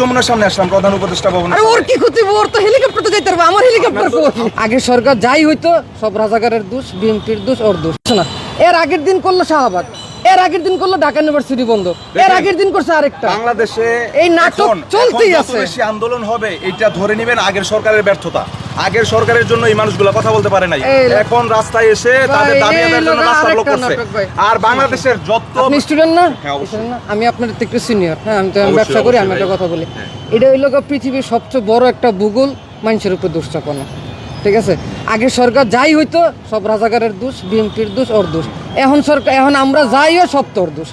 যমুনার সামনে আসলাম প্রধান উপদেষ্টা ভবন আরে ওর কি ক্ষতি ওর তো হেলিকপ্টার যাইতে পারবে আমার হেলিকপ্টার কই? আগে সরকার যাই হইতো সব রাজাকারের দোষ বিএনপির দোষ ওর দোষ। না এর আগের দিন করল শাহবাগ এর আগের দিন করল ঢাকা ইউনিভার্সিটি বন্ধ এর আগের দিন করছে আরেকটা। বাংলাদেশে এই নাটক চলতেই আছে। বেশি আন্দোলন হবে এটা ধরে নেবেন আগের সরকারের ব্যর্থতা। আগের সরকারের জন্য এই মানুষগুলো কথা বলতে পারে নাই। এখন রাস্তায় এসে তাদের দাবি আদায়ের জন্য রাস্তা ব্লক করছে। আর বাংলাদেশের যত আপনি স্টুডেন্ট না? হ্যাঁ? আমি আপনার থেকে একটু সিনিয়র হ্যাঁ আমি তো ব্যবসা করি আমি একটা কথা বলি। এটা হইল পৃথিবীর সবচেয়ে বড় একটা ভূগোল মানুষের উপর দুশ্চাপনা ঠিক আছে? আগে সরকার যাই হইতো সব রাজাকারের দোষ বিএনপির দোষ ওর দোষ। এখন সরকার এখন আমরা যাইও সব তোর দোষ।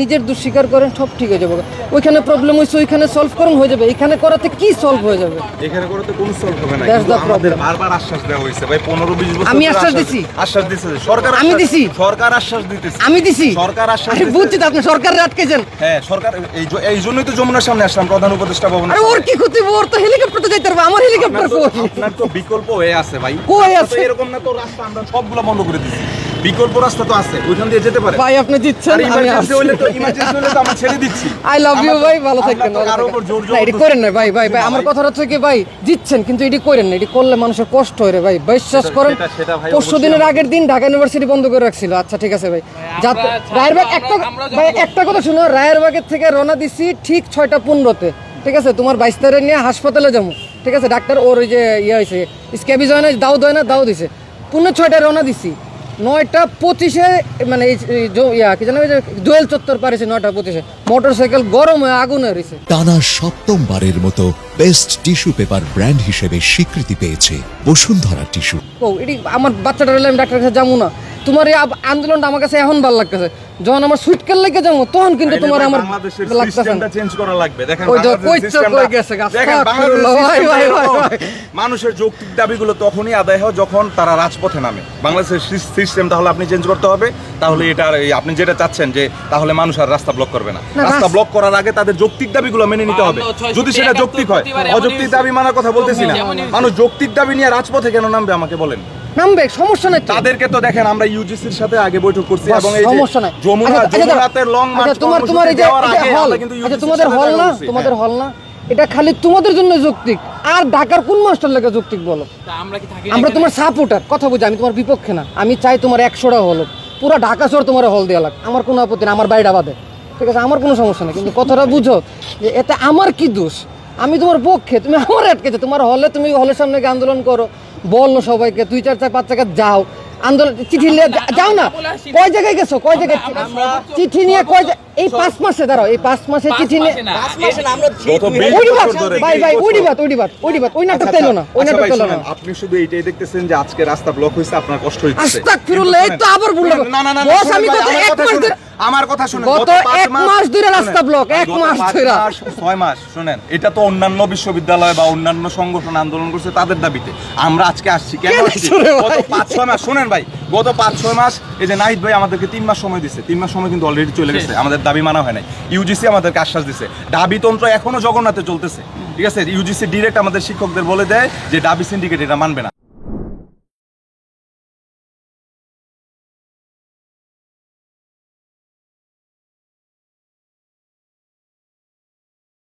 নিজের দোষ স্বীকার করেন সব ঠিক হয়ে যাবে। ওইখানে প্রবলেম হয়েছে ওইখানে সলভ করেন হয়ে যাবে। এখানে করাতে কি সলভ হয়ে যাবে? এখানে করে তো কোনো সলভ হবে না কিন্তু the আমাদের বারবার আশ্বাস দেওয়া হয়েছে। ভাই 15 20 বছর আমি আশ্বাস দিছি। আশ্বাস দিছে সরকার আমি দিছি। সরকার আশ্বাস দিতেছে। আমি দিছি। সরকার আশ্বাস আরে দিছে। বুঝছি তো আপনি সরকারে আটকেছেন। হ্যাঁ সরকার এই এই জন্যই তো যমুনার সামনে আসলাম প্রধান উপদেষ্টা ভবন আরে ওর কি ক্ষতি ওর তো হেলিকপ্টার যাইতে পারবে আমার হেলিকপ্টার কই? আপনার তো বিকল্প হয়ে আছে ভাই। কই আছে? এরকম না তো রাস্তা আমরা সবগুলো বন্ধ করে দিচ্ছি বিকল্প রাস্তা তো আছে ওইখান দিয়ে যেতে পারে। ভাই আপনি দিচ্ছেন আমি ইমার্জেন্সি হলে তো ইমার্জেন্সি হলে তো আমরা ছেড়ে দিচ্ছি। আই লাভ ইউ ভাই ভালো থাকবেন তো উপর জোর থাকবেন। না করেন না ভাই ভাই ভাই আমার। কথা হচ্ছে কি ভাই দিচ্ছেন কিন্তু এটি করেন না এটি করলে মানুষের কষ্ট হয় রে ভাই। বিশ্বাস করেন পরশু দিনের আগের দিন ঢাকা ইউনিভার্সিটি বন্ধ করে রাখছিল। আচ্ছা ঠিক আছে ভাই। রায়েরবাগ একটা ভাই একটা কথা শুনো রায়েরবাগের থেকে রওনা দিছি ঠিক ছয়টা পনেরোতে। ঠিক আছে তোমার বাইশ তারিখ নিয়ে হাসপাতালে যাব। ঠিক আছে ডাক্তার ওর ওই যে ইয়ে হয়েছে স্ক্যাবিজ হয় না দাও দেয় না দাও দিছে। পুনে ছয়টা রওনা দিছি। নয়টা পঁচিশে মানে ইয়া কি জানো দোয়েল চত্বর পারেছে নয়টা পঁচিশে। মোটর সাইকেল গরম হয়ে আগুন হয়ে রয়েছে। টানা সপ্তমবারের মতো বেস্ট টিস্যু পেপার ব্র্যান্ড হিসেবে স্বীকৃতি পেয়েছে বসুন্ধরা টিস্যু। ও এটি আমার বাচ্চাটা আমি ডাক্তারের কাছে যাব না। তোমার এই আন্দোলনটা আমার কাছে এখন ভালো লাগতেছে। যখন আমার লেগে যাব তখন কিন্তু তোমার আমার সিস্টেমটা চেঞ্জ করা লাগবে। দেখেন কই গেছে। মানুষের যৌক্তিক দাবিগুলো তখনই আদায় হয় যখন তারা রাজপথে নামে। বাংলাদেশের সিস্টেম তাহলে আপনি চেঞ্জ করতে হবে। তাহলে এটা আর এই আপনি যেটা চাচ্ছেন যে তাহলে মানুষ আর রাস্তা ব্লক করবে না। না, রাস্তা ব্লক করার আগে তাদের যৌক্তিক দাবিগুলো মেনে নিতে হবে। যদি সেটা যৌক্তিক হয় অযৌক্তিক দাবি মানার কথা বলতেছি না। মানুষ যৌক্তিক দাবি নিয়ে রাজপথে কেন নামবে আমাকে বলেন। নামবে সমস্যা নাই তাদেরকে তো দেখেন আমরা ইউজিসির সাথে আগে বৈঠক করছি এবং এই যে সমস্যা নাই। যমুনা আচ্ছা, আচ্ছা, যমুনাতে লং আচ্ছা, মার্চ তোমার তোমার এই যে আগে হল আচ্ছা তোমাদের হল না? করছি। তোমাদের। হল না? এটা খালি তোমাদের জন্য যৌক্তিক। আর ঢাকার কোন মাস্টার লেগে যৌক্তিক বলো? আমরা কি থাকি আমরা তোমার সাপোর্টার কথা বুঝি আমি তোমার বিপক্ষে না। আমি চাই তোমার একশোটা হল। পুরো ঢাকা শহর তোমার হল দেওয়া লাগ আমার কোনো আপত্তি না আমার বাড়িটা বাদে। ঠিক আছে আমার কোনো সমস্যা নেই। কিন্তু কথাটা বুঝো যে এতে আমার কি দোষ? আমি তোমার পক্ষে তুমি আমার আটকেছো। তোমার হলে তুমি হলের সামনে আন্দোলন করো। বলো সবাইকে দুই চার চার পাঁচ টাকা যাও। আন্দোলন চিঠি নিয়ে যাও না। কয় জায়গায় গেছো? কয় জায়গায় চিঠি? নিয়ে কয় এই পাঁচ মাসে দাঁড়াও এই পাঁচ মাসে চিঠি নিয়ে ওই ভাই ভাই ওই ওই ওই ওই নাটক আচ্ছা, না ওই আচ্ছা নাটক ভাই, না। আপনি শুধু এইটাই দেখতেছেন যে আজকে রাস্তা ব্লক হয়েছে আপনার কষ্ট হচ্ছে। আস্তাগফিরুল্লাহ, এই তো আবার বললাম। না না না বস, আমি ভাই, এক মাস শুনেন, ধরে- আমার কথা শুনেন। গত এক মাস ধরে রাস্তা এক মাস ধরে। মাস, ছয় মাস শুনেন এটা তো অন্যান্য বিশ্ববিদ্যালয় বা অন্যান্য সংগঠন আন্দোলন করছে তাদের দাবিতে। আমরা আজকে আসছি কেন আসছি ভাই? গত পাঁচ ছয় মাস শুনেন ভাই গত পাঁচ ছয় মাস এই যে নাহিদ ভাই আমাদেরকে তিন মাস সময় দিচ্ছে তিন মাস সময় কিন্তু অলরেডি চলে গেছে আমাদের দাবি মানা হয় নাই। ইউজিসি আমাদেরকে আশ্বাস দিছে। দাবিতন্ত্র এখনও জগন্নাথে চলতেছে। ঠিক আছে? ইউজিসি ডিরেক্ট আমাদের শিক্ষকদের বলে দেয় যে দাবি সিন্ডিকেট এটা মানবে না।